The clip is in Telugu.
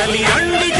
కదలి